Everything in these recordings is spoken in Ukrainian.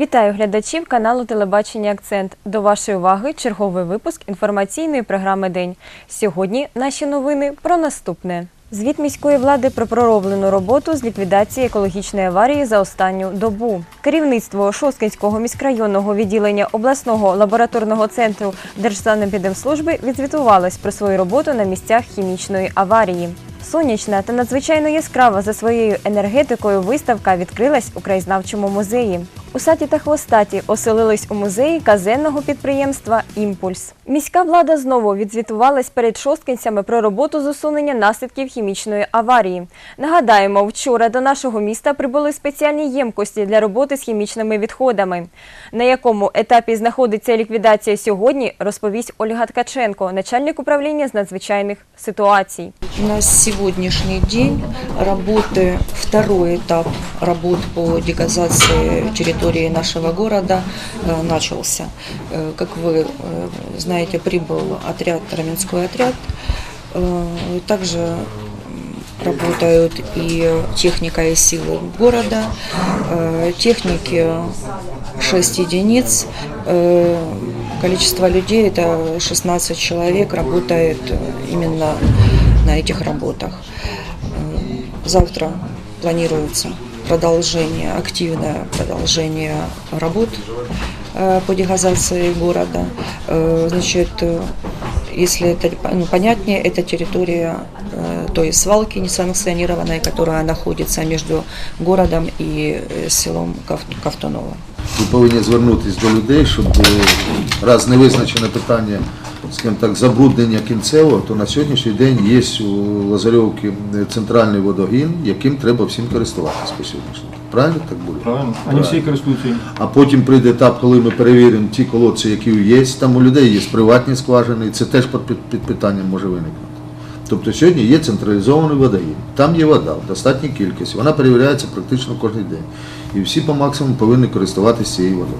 Вітаю глядачів каналу Телебачення Акцент. До вашої уваги черговий випуск інформаційної програми День. Сьогодні наші новини про наступне. Звіт міської влади про пророблену роботу з ліквідації екологічної аварії за останню добу. Керівництво Шосткинського міськрайонного відділення обласного лабораторного центру Держсанепідемслужби відзвітувалось про свою роботу на місцях хімічної аварії. Сонячна та надзвичайно яскрава за своєю енергетикою виставка відкрилась у краєзнавчому музеї. Усаті та хвостаті оселились у музеї казенного підприємства Імпульс. Міська влада знову відзвітувалась перед шосткинцями про роботу з усунення наслідків хімічної аварії. Нагадаємо, вчора до нашого міста прибули спеціальні ємкості для роботи з хімічними відходами. На якому етапі знаходиться ліквідація сьогодні, розповість Ольга Ткаченко, начальник управління з надзвичайних ситуацій. У нас сегодняшний день работы, второй этап работ по дегазации территории нашего города э, начался. Э, Как вы э, знаете, прибыл отряд, Раменской отряд. Также работают и техника и силы города. Техники 6 единиц. Количество людей это 16 человек работает именно на этих работах. Завтра планируется продолжение, активное продолжение работ э, по дегазации города. Э, Значит, э, если это ну, понятнее, это территория э, той свалки несанкционированной, которая находится между городом и э, селом Кав- Ковтуново. Ви повинні звернутися до людей, щоб е, раз не визначене питання, скажімо так, забруднення кінцевого, то на сьогоднішній день є у Лазарьовці центральний водогін, яким треба всім користуватися по сьогоднішній день. Правильно так буде? Правильно. Они все користуються. А потім прийде етап, коли ми перевіримо ті колодці, які є. Там у людей є приватні скважини, і це теж під, під, під питанням може виникнути. Тобто сьогодні є централізований водогін, там є вода в достатній кількості, вона перевіряється практично кожен день. І всі по максимуму повинні користуватися цією водою.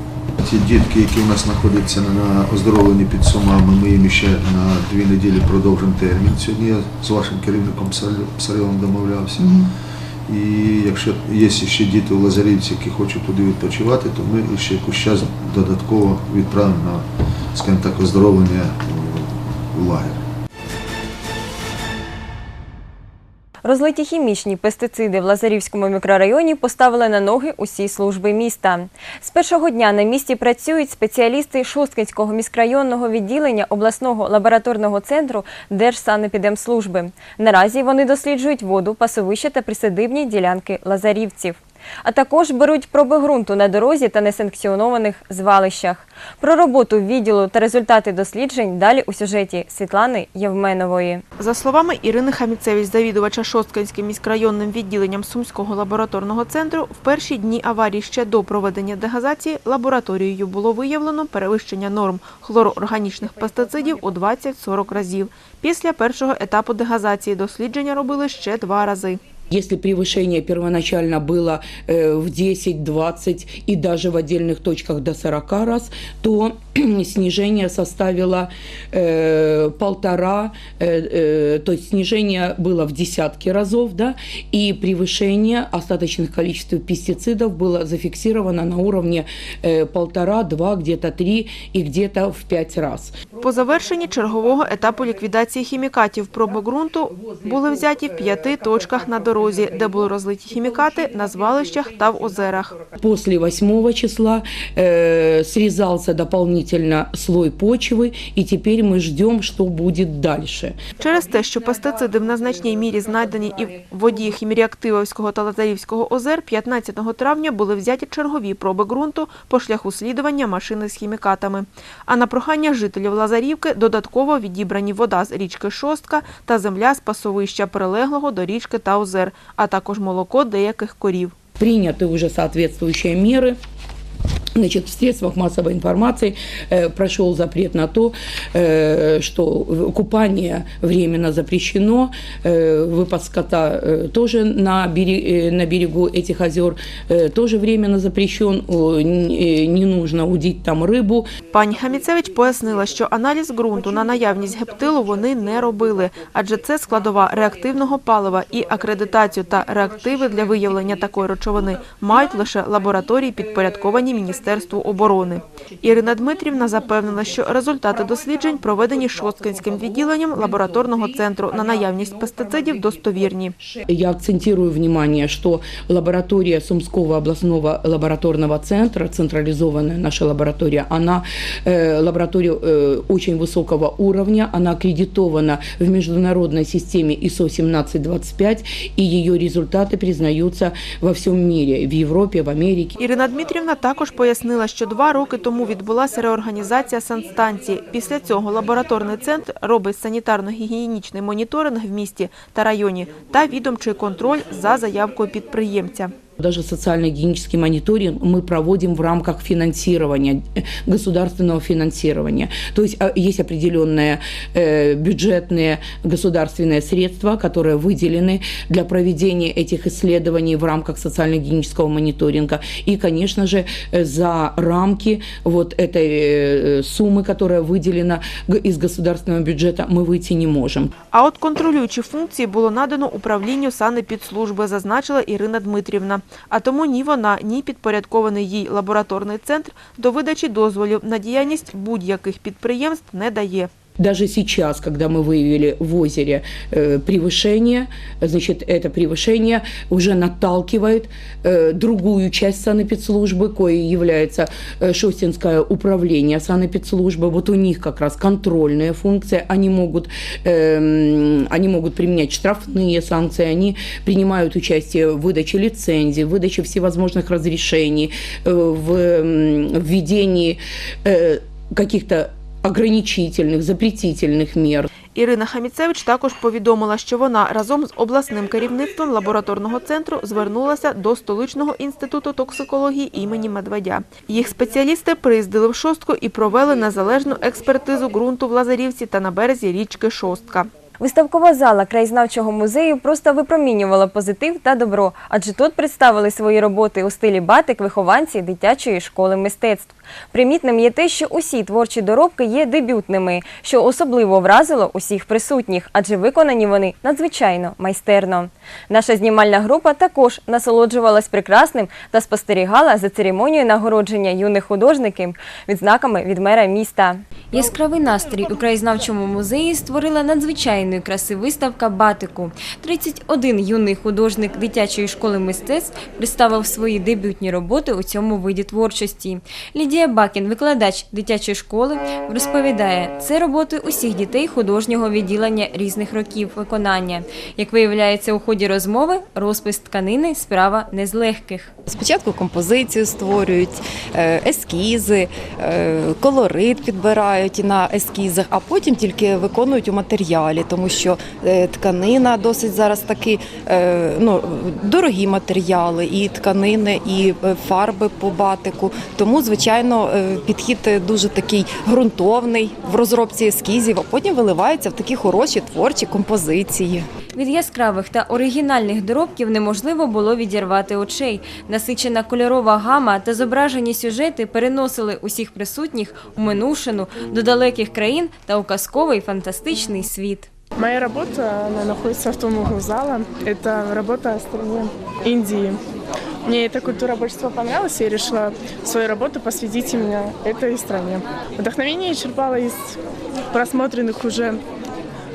Ті дітки, які у нас знаходяться на оздоровленні під Сумами, ми їм ще на дві неділі продовжимо термін. Сьогодні я з вашим керівником Псарьовим домовлявся. І якщо є ще діти у Лазарівці, які хочуть туди відпочивати, то ми ще якусь час додатково відправимо на, скажімо так, оздоровлення в лагерь. Розлиті хімічні пестициди в Лазарівському мікрорайоні поставили на ноги усі служби міста. З першого дня на місці працюють спеціалісти Шосткинського міськрайонного відділення обласного лабораторного центру Держсанепідемслужби. Наразі вони досліджують воду, пасовища та присадибні ділянки лазарівців. А також беруть проби ґрунту на дорозі та несанкціонованих звалищах. Про роботу відділу та результати досліджень далі у сюжеті Світлани Євменової. За словами Ірини Хаміцевич, завідувача Шосткинським міськрайонним відділенням Сумського лабораторного центру, в перші дні аварії ще до проведення дегазації лабораторією було виявлено перевищення норм хлороорганічних пестицидів у 20-40 разів. Після першого етапу дегазації дослідження робили ще два рази. Если превышение первоначально было э, в 10, 20 и даже в отдельных точках до 40 раз, то снижение составило э, полтора, э, э, то есть снижение было в десятки разов, да, и превышение остаточных количеств пестицидов было зафиксировано на уровне э, полтора, два, где-то три и где-то в пять раз. По завершенні чергового етапу ліквідації хімікатів проби ґрунту були взяті в п'яти точках на дорозі, де були розлиті хімікати на звалищах та в озерах. После 8 числа э, срезался дополнительно слой почвы, и теперь мы ждем, что будет дальше. Через те, що пестициди в незначній мірі знайдені і в воді Хіміріактивовського та Лазарівського озер, 15 травня були взяті чергові проби ґрунту по шляху слідування машини з хімікатами. А на прохання жителів Лазарівки додатково відібрані вода з річки Шостка та земля з пасовища прилеглого до річки та озер, а також молоко деяких корів. прийняти уже відповідні меры. Значит, в средствах массовой информации э, прошел запрет на то, э, что купание временно запрещено, э, выпас скота э, тоже на, бере- э, на берегу этих озер э, тоже временно запрещен, О, н- э, не нужно удить там рыбу, Пані Хаміцевич пояснила, що аналіз ґрунту на наявність гептилу вони не робили, адже це складова реактивного палива і акредитацію та реактиви для виявлення такої речовини мають лише лабораторії, підпорядковані Міністерству Міністерству оборони. Ірина Дмитрівна запевнила, що результати досліджень, проведені Шосткинським відділенням лабораторного центру на наявність пестицидів, достовірні. Я акцентирую внимание, что лаборатория Сумского областного лабораторного центра, централизованная наша лаборатория, она э, лаборатория э, очень высокого уровня, она аккредитована в международной системе ISO 17025, и ее результаты признаются во всем мире, в Европе, в Америке. Ірина Дмитрівна також пояснила, що два роки тому відбулася реорганізація санстанції. Після цього лабораторний центр робить санітарно-гігієнічний моніторинг в місті та районі та відомчий контроль за заявкою підприємця. Даже социально-гигиенический мониторинг мы проводим в рамках финансирования, э, государственного финансирования. То есть а, есть определенные э, бюджетные государственные средства, которые выделены для проведения этих исследований в рамках социально-гигиенического мониторинга. И, конечно же, э, за рамки вот этой э, суммы, которая выделена г- из государственного бюджета, мы выйти не можем. А от контролюючі функції було надано управлінню санепідслужби, зазначила Ірина Дмитрівна. А тому ні вона, ні підпорядкований їй лабораторний центр до видачі дозволів на діяльність будь-яких підприємств не дає. Даже сейчас, когда мы выявили в озере э, превышение, значит, это превышение уже наталкивает э, другую часть санэпидслужбы, коей является э, Шостинское управление санэпидслужбы. Вот у них как раз контрольные функции. Они могут, эм, они могут применять штрафные санкции, они принимают участие в выдаче лицензий, в выдаче всевозможных разрешений, в введении каких-то ограничительных, запретительних мер. Ірина Хаміцевич також повідомила, що вона разом з обласним керівництвом лабораторного центру звернулася до столичного інституту токсикології імені Медведя. Їх спеціалісти приїздили в шостку і провели незалежну експертизу ґрунту в Лазарівці та на березі річки Шостка. Виставкова зала краєзнавчого музею просто випромінювала позитив та добро, адже тут представили свої роботи у стилі батик вихованці дитячої школи мистецтв. Примітним є те, що усі творчі доробки є дебютними, що особливо вразило усіх присутніх, адже виконані вони надзвичайно майстерно. Наша знімальна група також насолоджувалась прекрасним та спостерігала за церемонією нагородження юних художників відзнаками від мера міста. Яскравий настрій у краєзнавчому музеї створила надзвичайної краси виставка батику. 31 юний художник дитячої школи мистецтв представив свої дебютні роботи у цьому виді творчості. Лідія Бакін, викладач дитячої школи, розповідає, це роботи усіх дітей художнього відділення різних років виконання. Як виявляється у ході розмови, розпис тканини справа не з легких. Спочатку композицію створюють, е, ескізи, е, колорит підбирають на ескізах, а потім тільки виконують у матеріалі, тому що е, тканина досить зараз такі е, ну, дорогі матеріали, і тканини, і е, фарби по батику. Тому, звичайно, підхід дуже такий ґрунтовний в розробці ескізів, а потім виливається в такі хороші творчі композиції. Від яскравих та оригінальних доробків неможливо було відірвати очей. Насичена кольорова гама та зображені сюжети переносили усіх присутніх у минувшину до далеких країн та у казковий фантастичний світ. Моя работа она находится в том углу зала. Это работа о стране Индии. Мне эта культура больше всего понравилась, и я решила свою работу посвятить именно этой стране. Вдохновение я черпала из просмотренных уже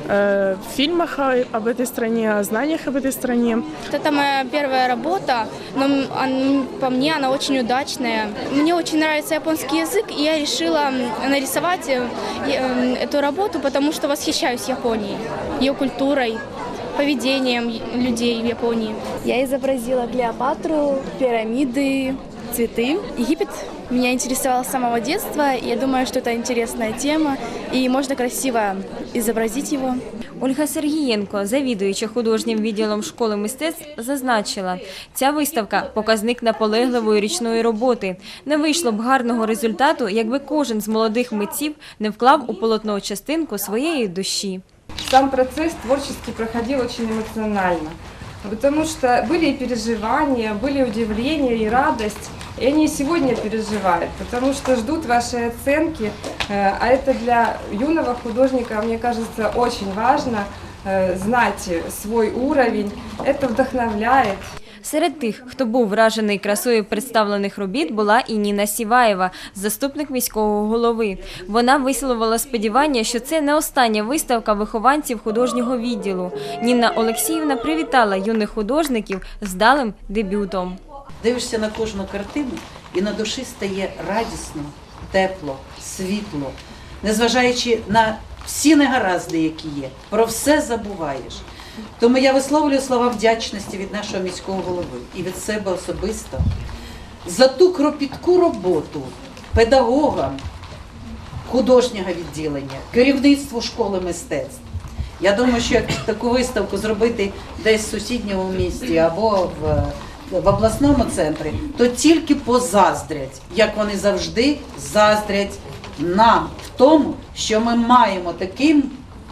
э, фильмах о- об этой стране, о знаниях об этой стране. Это моя первая работа, но м, он- по мне она очень удачная. Мне очень нравится японский язык, и я решила м, нарисовать э, е- м, эту работу, потому что восхищаюсь Японией, ее культурой, поведением и- людей в Японии. Я изобразила Клеопатру, пирамиды, цветы. Египет меня интересовал с самого детства, и я думаю, что это интересная тема, и можно красиво изобразить его. Ольга Сергієнко, завідуюча художнім відділом школи мистецтв, зазначила, ця виставка показник наполегливої річної роботи. Не вийшло б гарного результату, якби кожен з молодих митців не вклав у полотно частинку своєї душі. Сам процесс творческий проходил очень эмоционально, потому что были и переживания, были удивления и радость, и они и сегодня переживают, потому что ждут вашей оценки, э, а это для юного художника, мне кажется, очень важно э, знать свой уровень, это вдохновляет. Серед тих, хто був вражений красою представлених робіт, була і Ніна Сіваєва, заступник міського голови. Вона висловила сподівання, що це не остання виставка вихованців художнього відділу. Ніна Олексіївна привітала юних художників з далим дебютом. Дивишся на кожну картину, і на душі стає радісно, тепло, світло, незважаючи на всі негаразди, які є, про все забуваєш. Тому я висловлюю слова вдячності від нашого міського голови і від себе особисто за ту кропітку роботу педагогам художнього відділення, керівництву школи мистецтв. Я думаю, що таку виставку зробити десь в сусідньому місті або в, в обласному центрі, то тільки позаздрять, як вони завжди заздрять нам в тому, що ми маємо такий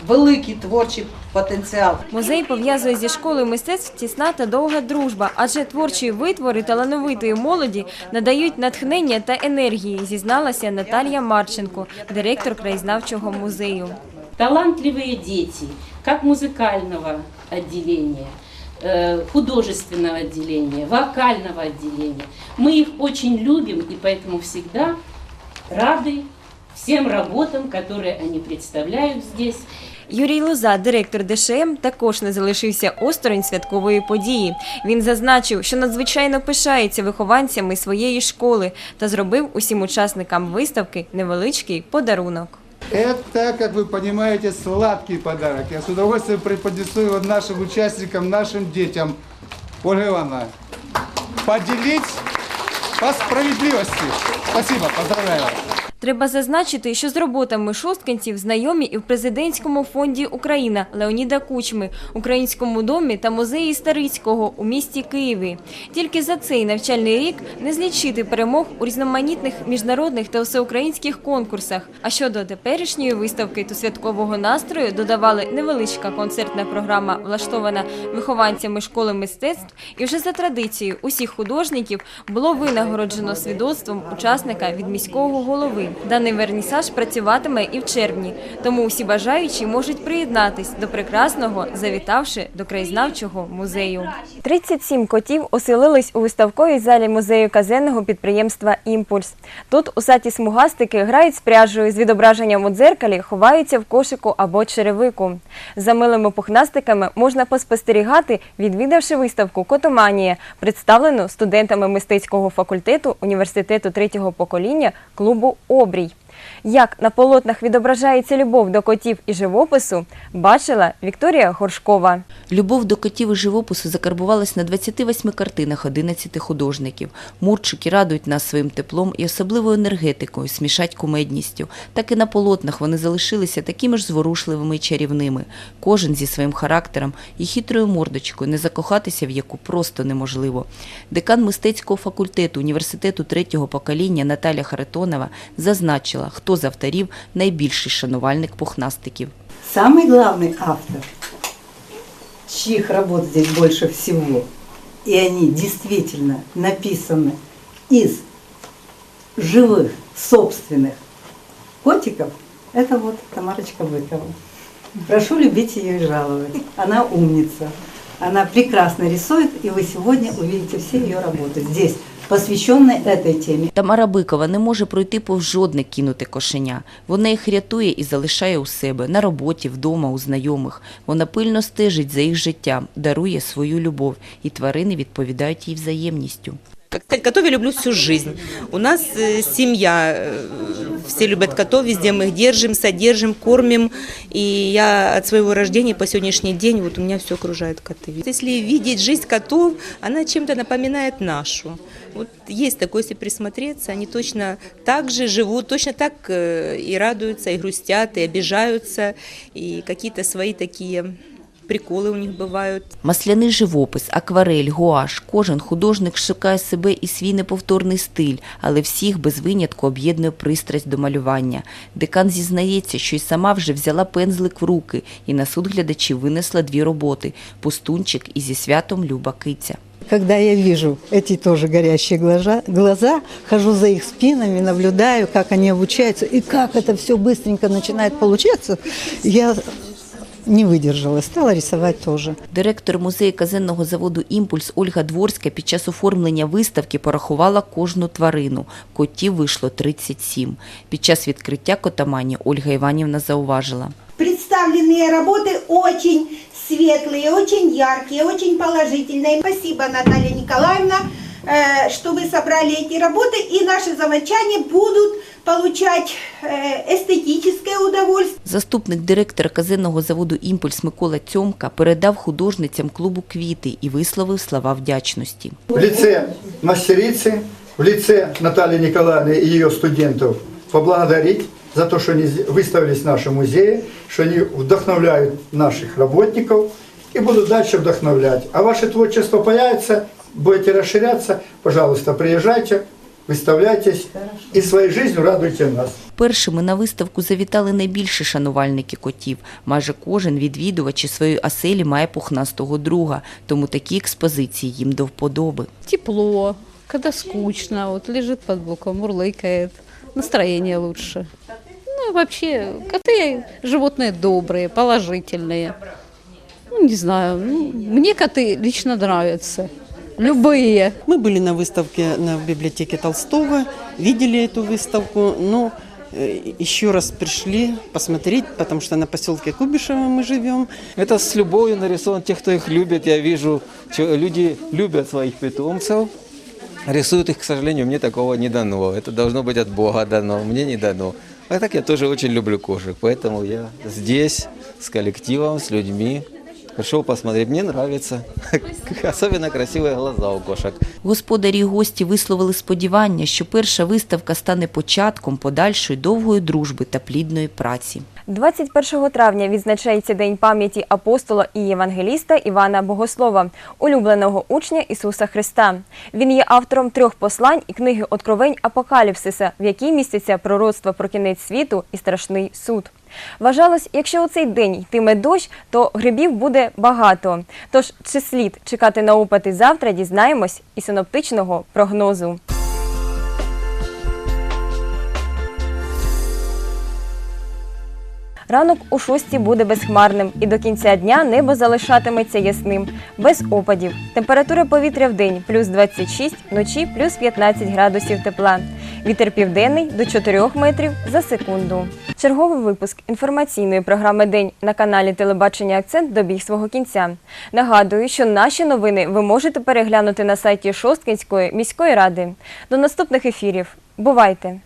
великий творчий потенціал. Музей пов'язує зі школою мистецтв тісна та довга дружба, адже творчі витвори талановитої молоді надають натхнення та енергії, зізналася Наталія Марченко, директор краєзнавчого музею. талантливые дети, как музыкального отделения, э, художественного отделения, вокального отделения. Мы их очень любим и поэтому всегда рады всем работам, которые они представляют здесь. Юрій Лоза, директор ДШМ, також не залишився осторонь святкової події. Він зазначив, що надзвичайно пишається вихованцями своєї школи та зробив усім учасникам виставки невеличкий подарунок. Это, как вы понимаете, сладкий подарок. Я с удовольствием преподнесу его нашим участникам, нашим детям. Ольга Ивановна, поделить по справедливости. Спасибо, поздравляю. Треба зазначити, що з роботами шосткинців знайомі і в президентському фонді Україна Леоніда Кучми, Українському домі та музеї Старицького у місті Києві. Тільки за цей навчальний рік не злічити перемог у різноманітних міжнародних та всеукраїнських конкурсах. А щодо теперішньої виставки, то святкового настрою додавали невеличка концертна програма, влаштована вихованцями школи мистецтв. І вже за традицією усіх художників було винагороджено свідоцтвом учасника від міського голови. Даний вернісаж працюватиме і в червні, тому усі бажаючі можуть приєднатись до прекрасного, завітавши до краєзнавчого музею. 37 котів оселились у виставковій залі музею казенного підприємства Імпульс. Тут усаті смугастики грають з пряжею з відображенням у дзеркалі, ховаються в кошику або черевику. За милими пухнастиками можна поспостерігати, відвідавши виставку Котоманія, представлену студентами мистецького факультету університету третього покоління клубу Обрій. Як на полотнах відображається любов до котів і живопису, бачила Вікторія Горшкова. Любов до котів і живопису закарбувалась на 28 картинах 11 художників. Мурчики радують нас своїм теплом і особливою енергетикою, смішать кумедністю. Так і на полотнах вони залишилися такими ж зворушливими і чарівними. Кожен зі своїм характером і хитрою мордочкою, не закохатися в яку просто неможливо. Декан мистецького факультету університету третього покоління Наталя Харитонова зазначила, хто з авторів найбільший шанувальник пухнастиків. Самый главный автор, чьих работ здесь больше всего, и они действительно написаны из живых, собственных котиков, это вот Тамарочка Быкова. Прошу любить ее и жаловать. Она умница. Она прекрасно рисует, и вы сегодня увидите все ее работы здесь, посвященные этой теме. Тамара Бикова не може пройти повз жодне кинуте кошеня. Вона їх рятує і залишає у себе на роботі, вдома, у знайомих. Вона пильно стежить за їх життям, дарує свою любов, і тварини відповідають їй взаємністю. Как Котов я люблю всю жизнь. У нас э, семья, э, все любят котов, везде мы их держим, содержим, кормим. И я от своего рождения по сегодняшний день, вот у меня все окружает коты. Если видеть жизнь котов, она чем-то напоминает нашу. Вот есть такое, если присмотреться, они точно так же живут, точно так э, и радуются, и грустят, и обижаются, и какие-то свои такие приколы у них бывают. Масляний живопис, акварель, гуаш. Кожен художник шукає себе і свій неповторний стиль, але всіх без винятку об'єднує пристрасть до малювання. Декан зізнається, що й сама вже взяла пензлик в руки і на суд глядачів винесла дві роботи «Пустунчик» і «Зі святом Люба Киця». Когда я вижу эти тоже горящие глаза, глаза, хожу за их спинами, наблюдаю, как они обучаются и как это все быстренько начинает получаться, я не выдержала, стала рисовать тоже. Директор музею казенного заводу «Імпульс» Ольга Дворська під час оформлення виставки порахувала кожну тварину. Котів вийшло 37. Під час відкриття котамані Ольга Іванівна зауважила. Представленные работы очень светлые, очень яркие, очень положительные. Спасибо, Наталья Николаевна, э, что вы собрали эти работы, и наши заводчане будут получать э, эстетическое удовольствие. Заступник директора казенного заводу «Імпульс» Микола Цьомка передав художницям клубу квіти і висловив слова вдячності. в лице мастерицы, в лице Натальи Николаевны и ее студентов поблагодарить за то, что они выставились в нашем музее, что они вдохновляют наших работников и будут дальше вдохновлять. А ваше творчество появится, будете расширяться, пожалуйста, приезжайте, выставляйтесь и своей жизнью радуйте нас. Першими на виставку завітали найбільше шанувальники котів. Майже кожен відвідувач із своєї оселі має пухнастого друга, тому такі експозиції їм до вподоби. тепло, когда скучно, вот лежит под боком, мурлыкает, настроение лучше. Ну, вообще, коты животные добрые, положительные. Ну, не знаю, ну, мне коты лично нравятся. Любые. Мы были на выставке на библиотеке Толстого, видели эту выставку, но э, еще раз пришли посмотреть, потому что на поселке Кубишево мы живем. Это с любовью нарисован тех, кто их любит. Я вижу, люди любят своих питомцев. Рисуют их, к сожалению, мне такого не дано. Это должно быть от Бога дано, мне не дано. А так я тоже очень люблю кошек, поэтому я здесь с коллективом, с людьми пришел посмотреть. Мне нравится. Особенно красивые глаза у кошек. Господарі й гості висловили сподівання, що перша виставка стане початком подальшої довгої дружби та плідної праці. 21 травня відзначається День пам'яті апостола і євангеліста Івана Богослова, улюбленого учня Ісуса Христа. Він є автором трьох послань і книги Откровень Апокаліпсиса, в якій містяться пророцтва про кінець світу і страшний суд. Вважалось, якщо у цей день йтиме дощ, то грибів буде багато. Тож чи слід чекати на опити завтра, дізнаємось із синоптичного прогнозу. Ранок у шості буде безхмарним і до кінця дня небо залишатиметься ясним, без опадів. Температура повітря в день плюс 26, вночі плюс 15 градусів тепла. Вітер південний до 4 метрів за секунду. Черговий випуск інформаційної програми День на каналі Телебачення Акцент добіг свого кінця. Нагадую, що наші новини ви можете переглянути на сайті Шосткинської міської ради. До наступних ефірів. Бувайте!